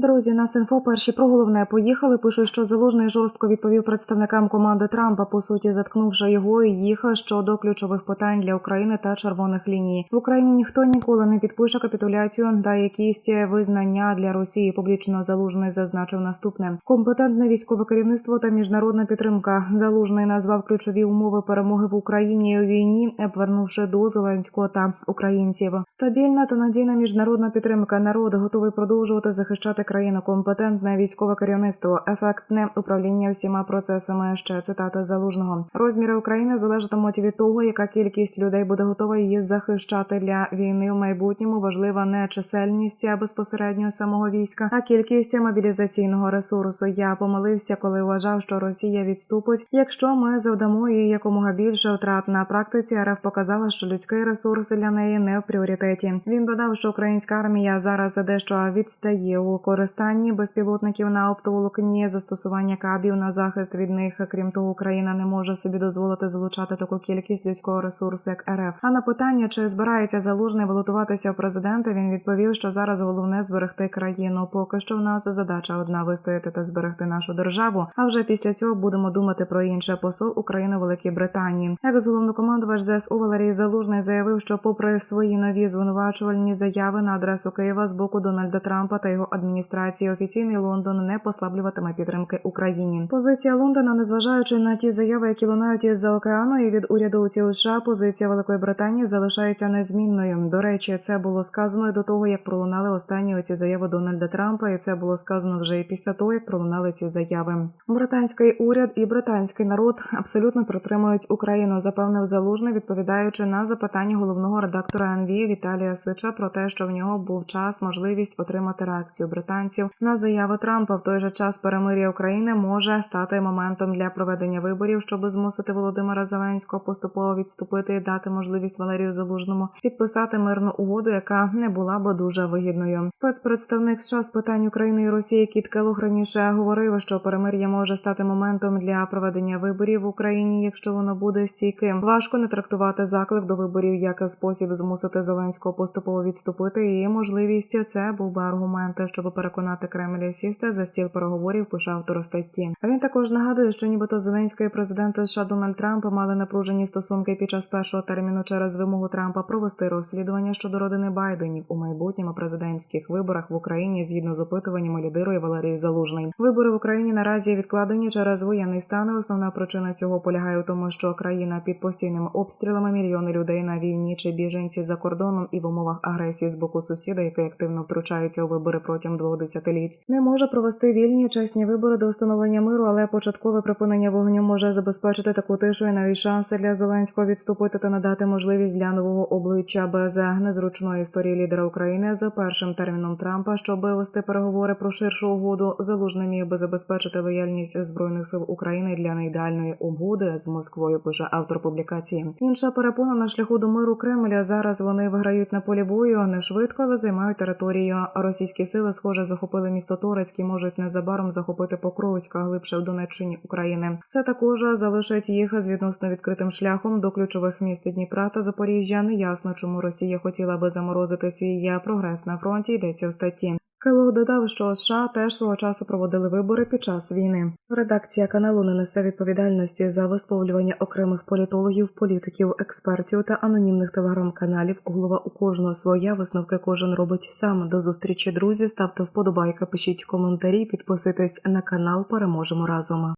Друзі, нас інфо перші про головне поїхали. Пишуть, що залужний жорстко відповів представникам команди Трампа, по суті, заткнувши його і їх щодо ключових питань для України та червоних ліній. В Україні ніхто ніколи не підпише капітуляцію та якісь визнання для Росії. Публічно залужний зазначив наступне: компетентне військове керівництво та міжнародна підтримка. Залужний назвав ключові умови перемоги в Україні у війні, повернувши до Зеленського та українців. Стабільна та надійна міжнародна підтримка. Народ готовий продовжувати захищати країну. Компетентне військове керівництво, ефектне управління всіма процесами. Ще цитата залужного. Розміри України залежатимуть від того, яка кількість людей буде готова її захищати для війни в майбутньому. Важлива не чисельність а безпосередньо самого війська, а кількість мобілізаційного ресурсу. Я помилився, коли вважав, що Росія відступить. Якщо ми завдамо їй якомога більше втрат на практиці, РФ показала, що людський ресурс для неї не в пріоритеті. Він додав, що українська армія зараз дещо відстає у користанні безпілотників на оптоволокні, застосування кабів на захист від них. Крім того, Україна не може собі дозволити залучати таку кількість людського ресурсу, як РФ. А на питання, чи збирається залужний балотуватися в президенти, він відповів, що зараз головне зберегти країну. Поки що в нас задача одна вистояти та зберегти нашу державу. А вже після цього будемо думати про інше. Посол України Великій Британії. Як головнокомандувач ЗСУ Валерій Залужний заявив, що, попри свої нові звинувачувальні заяви на адресу Києва з боку Дональда Трампа та його адміністрації, офіційний Лондон не послаблюватиме підтримки Україні. Позиція Лондона, незважаючи на ті заяви, які лунають із за океану і від уряду США, позиція Великої Британії залишається незмінною. До речі, це було сказано і до того, як пролунали останні оці заяви Дональда Трампа, і це було сказано вже і після того, як пролунали ці заяви. Британський уряд і британський народ абсолютно підтримують Україну, запевнив залужний, відповідаючи на запитання головного редактора НВ Віталія Сича про те, що в нього був час можливість отримати реакцію британців на заяви Трампа. В той же час перемир'я України може стати моментом для проведення виборів, щоб змусити Володимира Зеленського поступово відступити і дати можливість Валерію Залужному підписати мирну угоду, яка не була б дуже вигідною. Спецпредставник США з питань України і Росії Кіт Келух раніше говорив, що перемир'я може стати моментом для проведення виборів в Україні, якщо воно буде стійким. Важко не трактувати заклик до виборів як спосіб змусити Зеленського поступово відступити. І можливість це був би аргумент, щоб переконати Кремль сісти за стіл переговорів. Пише автор статті. Він також нагадує, що нібито Зеленський президент США Дональд Трамп мали напружені стосунки під час першого терміну через вимогу Трампа провести розслідування щодо родини Байденів у майбутньому президентських виборах в Україні згідно з опитуваннями лідирує Валерій Залужний. Вибори в Україні наразі відкладені через воєнний стан. Основна причина цього полягає в тому, що країна під постійними обстрілами мільйони людей на війні чи біженці за кордоном і в умовах агресії з боку сусіда, який активно втручається у вибори протягом двох десятиліть, не може провести вільні чесні вибори до встановлення миру, але початкове припинення вогню може забезпечити таку тишу і навіть шанси для Зеленського відступити та надати можливість для нового обличчя без незручної історії лідера України за першим терміном Трампа, щоб вести переговори про ширшу угоду. Залужний міг би забезпечити лояльність збройних сил України для неідеальної угоди з Москвою. Пише автор публікації. Інша перепона на шляху до миру Кремля. Зараз вони виграють на полі бою не швидко, але займають територію. Російські сили, схоже, захопили місто Торецьк і можуть незабаром захопити Покровська глибше в Донеччині України. Це також залишить їх з відносно відкритим шляхом до ключових міст Дніпра та Запоріжжя. Неясно, чому Росія хотіла би заморозити свій прогрес на фронті. Йдеться в статті. Келог додав, що США теж свого часу проводили вибори під час війни. Редакція каналу не несе відповідальності за висловлювання окремих політологів, політиків, експертів та анонімних телеграм-каналів. Голова у кожного своя висновки кожен робить сам. До зустрічі друзі. Ставте вподобайки, пишіть коментарі, підписуйтесь на канал. Переможемо разом.